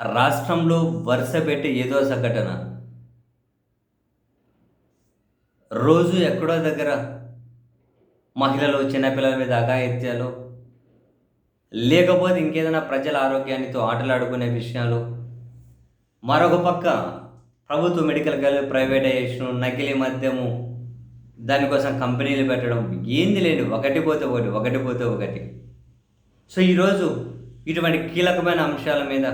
రాష్ట్రంలో వరుస పెట్టి ఏదో సంఘటన. రోజు ఎక్కడో దగ్గర మహిళలు చిన్నపిల్లల మీద అఘాయిత్యాలు లేకపోతే ఇంకేదైనా ప్రజల ఆరోగ్యానితో ఆటలాడుకునే విషయాలు. మరొక పక్క ప్రభుత్వ మెడికల్ కాలేజ్ ప్రైవేటైజేషన్ నకిలీ మద్యము దానికోసం కంపెనీలు పెట్టడం ఏంది లేని ఒకటి పోతే ఒకటి ఒకటి పోతే ఒకటి. సో ఈరోజు ఇటువంటి కీలకమైన అంశాల మీద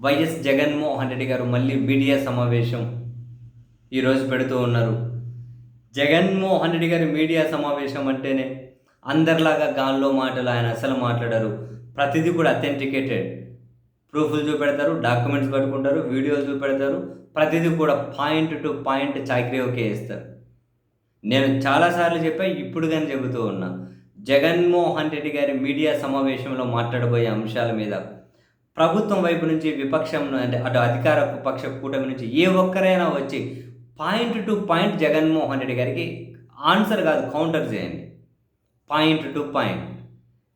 వైఎస్ జగన్మోహన్ రెడ్డి గారు మళ్ళీ మీడియా సమావేశం ఈరోజు పెడుతూ ఉన్నారు. జగన్మోహన్ రెడ్డి గారి మీడియా సమావేశం అంటేనే అందరిలాగా గాల్లో మాటలు ఆయన అసలు మాట్లాడారు. ప్రతిదీ కూడా అథెంటికేటెడ్ ప్రూఫ్లు చూపెడతారు డాక్యుమెంట్స్ పట్టుకుంటారు వీడియోలు చూపెడతారు ప్రతిదీ కూడా పాయింట్ టు పాయింట్ చాకరీ ఓకే వేస్తారు నేను చాలాసార్లు చెప్పా ఇప్పుడు కానీ చెబుతూ ఉన్నా జగన్మోహన్ రెడ్డి గారి మీడియా సమావేశంలో మాట్లాడబోయే అంశాల మీద ప్రభుత్వం వైపు నుంచి విపక్షం అంటే అటు అధికార పక్ష కూటమి నుంచి ఏ ఒక్కరైనా వచ్చి point to point Jaganmohan Reddy గారికి ఆన్సర్ కాదు కౌంటర్ చేయండి. Point to point.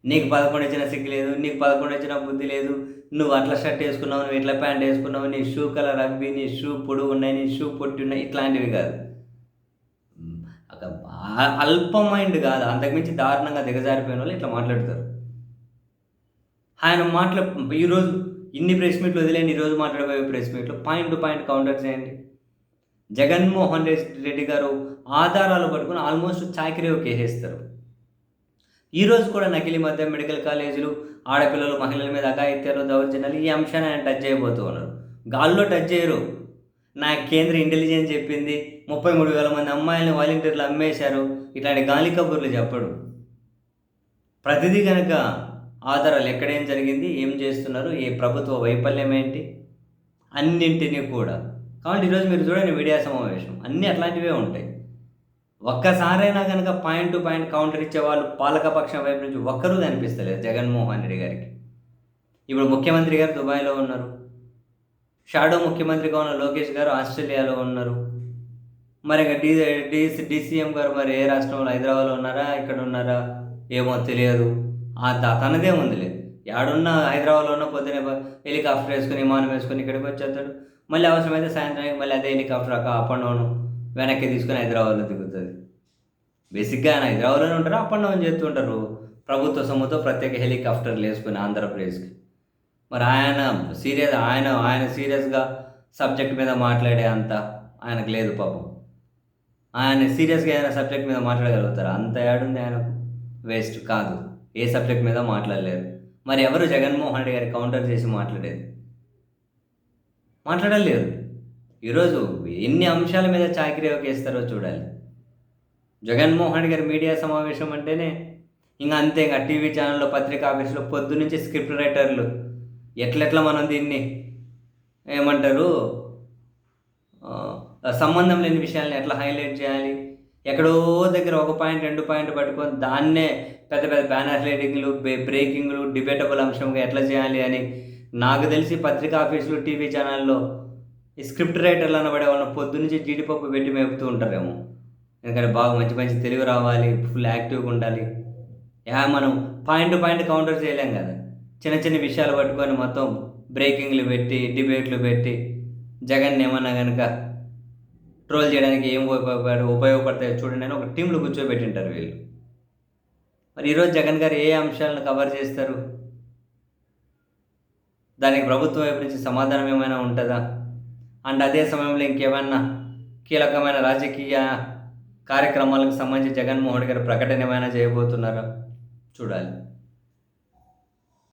నీకు పదకొండు వచ్చిన సిగ్గు లేదు నీకు పదకొండు వచ్చిన బుద్ధి లేదు నువ్వు అట్లా షర్ట్ వేసుకున్నావు నువ్వు ఇట్లా ప్యాంట్ వేసుకున్నావు నీ షూ కలర్ అవి నీ షూ పొడుగు ఉన్నాయి నీ షూ పొట్టి ఉన్నాయి ఇట్లాంటివి కాదు. అల్ప మైండ్ కాదు అంతకుమించి దారుణంగా దిగజారిపోయిన వాళ్ళు ఇట్లా మాట్లాడతారు. ఆయన మాటలు ఈరోజు ఇన్ని ప్రెస్ మీట్లు వదిలేని ఈరోజు మాట్లాడబోయే ప్రెస్ మీట్లు పాయింట్ టు పాయింట్ కౌంటర్ చేయండి జగన్మోహన్ రెడ్డి గారు ఆధారాలు పట్టుకుని ఆల్మోస్ట్ చాకరీ వేసేస్తారు ఈరోజు కూడా నకిలీ మధ్య మెడికల్ కాలేజీలు ఆడపిల్లలు మహిళల మీద అఘాయిత్యాలు దౌర్జన్యాలు ఈ అంశాన్ని ఆయన టచ్ చేయబోతూ ఉన్నారు. గాల్లో టచ్ చేయరు. నా కేంద్ర ఇంటెలిజెన్స్ చెప్పింది ముప్పై మూడు వేల మంది అమ్మాయిలను వాలంటీర్లు అమ్మేశారు. ఇట్లాంటి గాలి కబుర్లు చెప్పడు. ప్రతిదీ కనుక ఆధారాలు ఎక్కడేం జరిగింది ఏం చేస్తున్నారు ఏ ప్రభుత్వ వైఫల్యం ఏంటి అన్నింటినీ కూడా. కాబట్టి ఈరోజు మీరు చూడండి మీడియా సమావేశం. అన్నీ అట్లాంటివే ఉంటాయి. ఒక్కసారైనా కనుక పాయింట్ టు పాయింట్ కౌంటర్ ఇచ్చే వాళ్ళు పాలకపక్షం వైపు నుంచి ఒక్కరూ కనిపిస్తలేదు జగన్మోహన్ రెడ్డి గారికి. ఇప్పుడు ముఖ్యమంత్రి గారు దుబాయ్లో ఉన్నారు. షాడో ముఖ్యమంత్రిగా ఉన్న లోకేష్ గారు ఆస్ట్రేలియాలో ఉన్నారు. మరి ఇంకా డీ డీసీ డిసిఎం గారు మరి ఏ రాష్ట్రంలో హైదరాబాద్లో ఉన్నారా ఇక్కడ ఉన్నారా ఏమో తెలియదు. తనదే ఉందిలే. యాడున్న హైదరాబాద్లో ఉన్న పొద్దునే హెలికాప్టర్ వేసుకుని విమానం వేసుకుని ఇక్కడికి వచ్చేస్తాడు. మళ్ళీ అవసరమైతే సాయంత్రం మళ్ళీ అదే హెలికాప్టర్ అప్ అండ్ డౌన్ వెనక్కి తీసుకుని హైదరాబాద్లో దిగుతుంది. బేసిక్గా ఆయన హైదరాబాద్లోనే ఉంటారు అప్ అండ్ డౌన్ చేస్తుంటారు ప్రభుత్వ సొమ్ముతో ప్రత్యేక హెలికాప్టర్లు వేసుకుని ఆంధ్రప్రదేశ్కి. మరి ఆయన సీరియస్ ఆయన ఆయన సీరియస్గా సబ్జెక్ట్ మీద మాట్లాడే అంత ఆయనకు లేదు పాపం. ఆయన సీరియస్గా ఏదైనా సబ్జెక్ట్ మీద మాట్లాడగలుగుతారు? అంత ఏడుంది ఆయనకు. వేస్ట్ కాదు. ఏ సబ్జెక్ట్ మీద మాట్లాడలేరు మరి ఎవరు జగన్మోహన్ రెడ్డి గారి కౌంటర్ చేసి మాట్లాడేది? మాట్లాడలేరు ఈరోజు ఎన్ని అంశాల మీద చాకరీ వేస్తారో చూడాలి. జగన్మోహన్ రెడ్డి గారి మీడియా సమావేశం అంటేనే ఇంకా అంతే ఇంకా టీవీ ఛానల్లో పత్రికా ఆఫీసులో పొద్దు నుంచి స్క్రిప్ట్ రైటర్లు. ఎట్లెట్లా మనం దీన్ని ఏమంటారు? సంబంధం లేని విషయాలను ఎట్లా హైలైట్ చేయాలి? ఎక్కడో దగ్గర ఒక పాయింట్ రెండు పాయింట్ పట్టుకొని దాన్నే పెద్ద పెద్ద బ్యానర్ రైటింగ్లు బ్రేకింగ్లు డిబేటబుల్ అంశంగా ఎట్లా చేయాలి అని నాకు తెలిసి పత్రికా ఆఫీసులు టీవీ ఛానల్లో ఈ స్క్రిప్ట్ రైటర్లు అనబడే వాళ్ళని పొద్దునుంచి జీడిపప్పు పెట్టి మేపుతూ ఉంటారేమో. ఎందుకంటే బాగా మంచి మంచి తెలుగు రావాలి ఫుల్ యాక్టివ్గా ఉండాలి. యా మనం పాయింట్ టు పాయింట్ కౌంటర్ చేయలేం కదా. చిన్న చిన్న విషయాలు పట్టుకొని మొత్తం బ్రేకింగ్లు పెట్టి డిబేట్లు పెట్టి జగన్ ఏమన్నా కనుక ట్రోల్ చేయడానికి ఏం ఉపయోగపడ ఉపయోగపడతాయో చూడండి అని ఒక టీంలో కూర్చోబెట్టింటారు వీళ్ళు. మరి ఈరోజు జగన్ గారు ఏ అంశాలను కవర్ చేస్తారు? దానికి ప్రభుత్వం వైపు నుంచి సమాధానం ఏమైనా ఉంటుందా? అండ్ అదే సమయంలో ఇంకేమైనా కీలకమైన రాజకీయ కార్యక్రమాలకు సంబంధించి జగన్మోహన్ గారు ప్రకటన ఏమైనా చేయబోతున్నారా? చూడాలి.